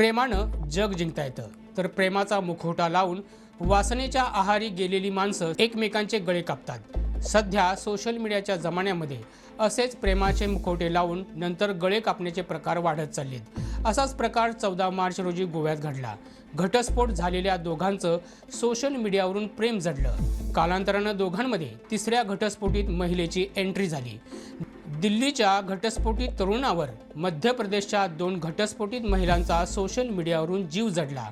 प्रेमानं जग जिंकता येतं. तर प्रेमाचा मुखवटा लावून वासनेच्या आहारी गेलेली माणसं एकमेकांचे गळे कापतात. सध्या सोशल मीडियाच्या जमान्यामध्ये असेच प्रेमाचे मुखवटे लावून नंतर गळे कापण्याचे प्रकार वाढत चाललेत. असाच प्रकार चौदा मार्च रोजी गोव्यात घडला. घटस्फोट झालेल्या दोघांचं सोशल मीडियावरून प्रेम जडलं. कालांतरानं दोघांमध्ये तिसऱ्या घटस्फोटीत महिलेची एंट्री झाली. दिल्लीच्या घटस्फोटीत तरुणावर मध्य प्रदेशच्या दोन घटस्फोटीत महिलांचा सोशल मीडियावरून जीव जडला.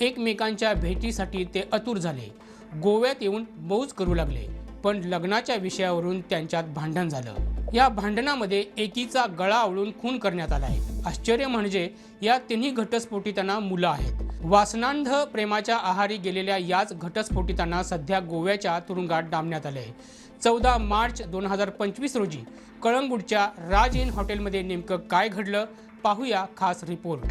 एकमेकांच्या भेटीसाठी ते अतुर झाले. गोव्यात येऊन मौज करू लागले पण लग्नाच्या विषयावरून त्यांच्यात भांडण झालं. या भांडणामध्ये एकीचा गळा आवळून खून करण्यात आलाय. आश्चर्य म्हणजे या तिन्ही घटस्फोटीतांना मुलं आहेत. वासनांध प्रेमाच्या आहारी गेलेल्या याच घटस्फोटितांना सध्या गोव्याच्या तुरुंगात डांबण्यात आले चौदा मार्च दोन हजार पंचवीस रोजी कळंगूटच्या राज इन हॉटेलमध्ये नेमकं काय घडलं पाहूया खास रिपोर्ट.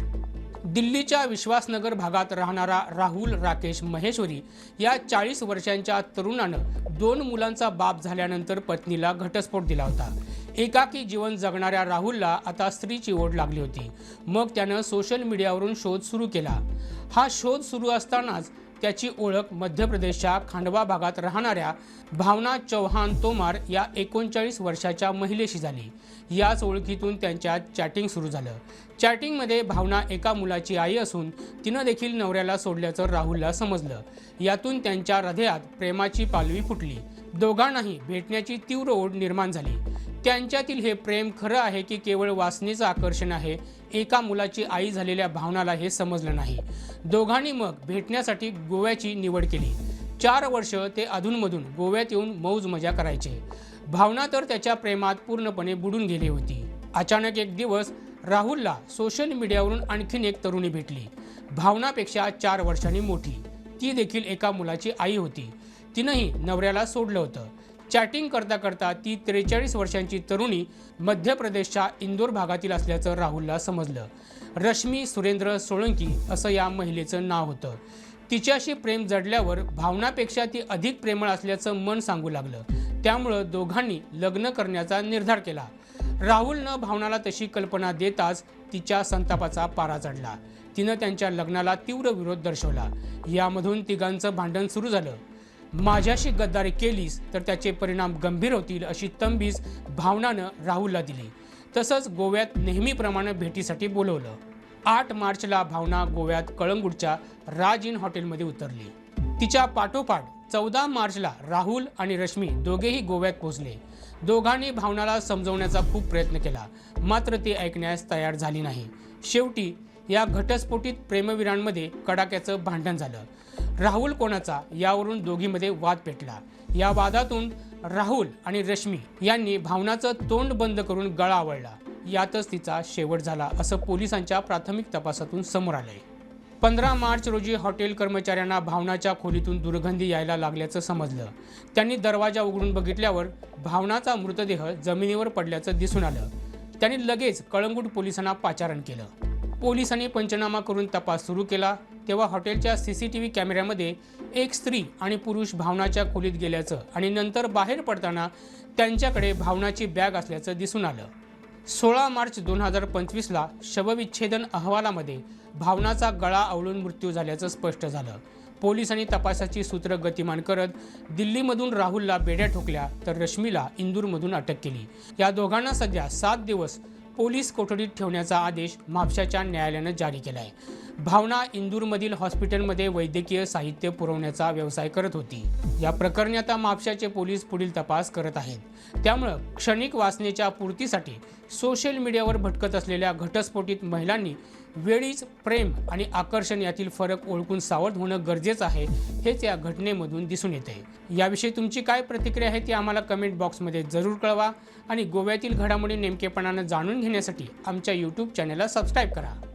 दिल्लीच्या विश्वासनगर भागात राहणारा राहुल राकेश महेश्वरी या चाळीस वर्षांच्या तरुणानं दोन मुलांचा बाप झाल्यानंतर पत्नीला घटस्फोट दिला होता. एकाकी जीवन जगणाऱ्या राहुलला आता स्त्रीची ओढ लागली होती. मग त्यानं सोशल मीडियावरून शोध सुरू केला. हा शोध सुरू असतानाच त्याची ओळख मध्य प्रदेशच्या खांडवा भागात राहणाऱ्या भावना चौहान तोमार या एकोणचाळीस वर्षाच्या महिलेशी झाली. याच ओळखीतून त्यांच्यात चॅटिंग सुरू झालं. चॅटिंगमध्ये भावना एका मुलाची आई असून तिनं देखील नवऱ्याला सोडल्याचं राहुलला समजलं. यातून त्यांच्या हृदयात प्रेमाची पालवी फुटली. दोघांनाही भेटण्याची तीव्र ओढ निर्माण झाली. त्यांच्यातील हे प्रेम खरं आहे की केवळ वासनेचं आकर्षण आहे एका मुलाची आई झालेल्या भावनाला हे समजलं नाही. दोघांनी मग भेटण्यासाठी गोव्याची निवड केली. चार वर्ष ते अधूनमधून गोव्यात येऊन मौज मजा करायचे. भावना तर त्याच्या प्रेमात पूर्णपणे बुडून गेली होती. अचानक एक दिवस राहुलला सोशल मीडियावरून आणखीन एक तरुणी भेटली. भावनापेक्षा चार वर्षांनी मोठी. ती देखील एका मुलाची आई होती. तिनंही नवऱ्याला सोडलं होतं. चॅटिंग करता करता ती त्रेचाळीस वर्षांची तरुणी मध्य प्रदेशच्या इंदोर भागातील असल्याचं राहुलला समजलं. रश्मी सुरेंद्र सोळंकी असं या महिलेचं नाव होतं. तिच्याशी प्रेम जडल्यावर भावनापेक्षा ती अधिक प्रेमळ असल्याचं मन सांगू लागलं. त्यामुळं दोघांनी लग्न करण्याचा निर्धार केला. राहुलनं भावनाला तशी कल्पना देताच तिच्या संतापाचा पारा चढला. तिनं त्यांच्या लग्नाला तीव्र विरोध दर्शवला. यामधून तिघांचं भांडण सुरू झालं. माझ्याशी गद्दारी केलीस तर त्याचे परिणाम गंभीर होतील अशी तंबीज भावनानं राहुलला दिली. तसंच गोव्यात नेहमीप्रमाणे भेटीसाठी बोलवलं. आठ मार्चला भावना गोव्यात कळंगूटच्या राज इन हॉटेलमध्ये उतरली. तिच्या पाठोपाठ चौदा मार्चला राहुल आणि रश्मी दोघेही गोव्यात पोहोचले. दोघांनी भावनाला समजवण्याचा खूप प्रयत्न केला. मात्र ती ऐकण्यास तयार झाली नाही. शेवटी या घटस्फोटीत प्रेमवीरांमध्ये कडाक्याचं भांडण झालं. राहुल कोणाचा यावरून दोघीमध्ये वाद पेटला. या वादातून राहुल आणि रश्मी यांनी भावनाचं तोंड बंद करून गळा आवळला. यातच तिचा शेवट झाला असं पोलिसांच्या प्राथमिक तपासातून समोर आलंय. पंधरा मार्च रोजी हॉटेल कर्मचाऱ्यांना भावनाच्या खोलीतून दुर्गंधी यायला लागल्याचं समजलं. त्यांनी दरवाजा उघडून बघितल्यावर भावनाचा मृतदेह जमिनीवर पडल्याचं दिसून आलं. त्यांनी लगेच कळंगूट पोलिसांना पाचारण केलं. पोलिसांनी पंचनामा करून तपास सुरू केला. तेव्हा हॉटेलच्या सी सी टी व्ही कॅमेऱ्यामध्ये एक स्त्री आणि पुरुष भावनाच्या खोलीत गेल्याचं आणि नंतर बाहेर पडताना त्यांच्याकडे भावनाची बॅग असल्याचं दिसून आलं. सोळा मार्च दोन हजार पंचवीसला शवविच्छेदन अहवालामध्ये भावनाचा गळा आवळून मृत्यू झाल्याचं स्पष्ट झालं. पोलिसांनी तपासाची सूत्र गतिमान करत दिल्लीमधून राहुलला बेड्या ठोकल्या तर रश्मीला इंदूरमधून अटक केली. या दोघांना सध्या सात दिवस पोलीस कोठडीत ठेवण्याचा आदेश म्हापशाच्या न्यायालयानं जारी केला आहे भावना इंदूरमधील हॉस्पिटलमध्ये वैद्यकीय साहित्य पुरवण्याचा व्यवसाय करत होती. या प्रकरणी आता म्हापशाचे पोलीस पुढील तपास करत आहेत. त्यामुळं क्षणिक वासनेच्या पूर्तीसाठी सोशल मीडियावर भटकत असलेल्या घटस्फोटीत महिलांनी वेळीच प्रेम आणि आकर्षण यातील फरक ओळखून सावध होणं गरजेचं आहे हेच या घटनेमधून दिसून येते. याविषयी तुमची काय प्रतिक्रिया आहे ती आम्हाला कमेंट बॉक्समध्ये जरूर कळवा आणि गोव्यातील घडामोडी नेमकेपणानं जाणून घेण्यासाठी आमच्या यूट्यूब चॅनलला सबस्क्राईब करा.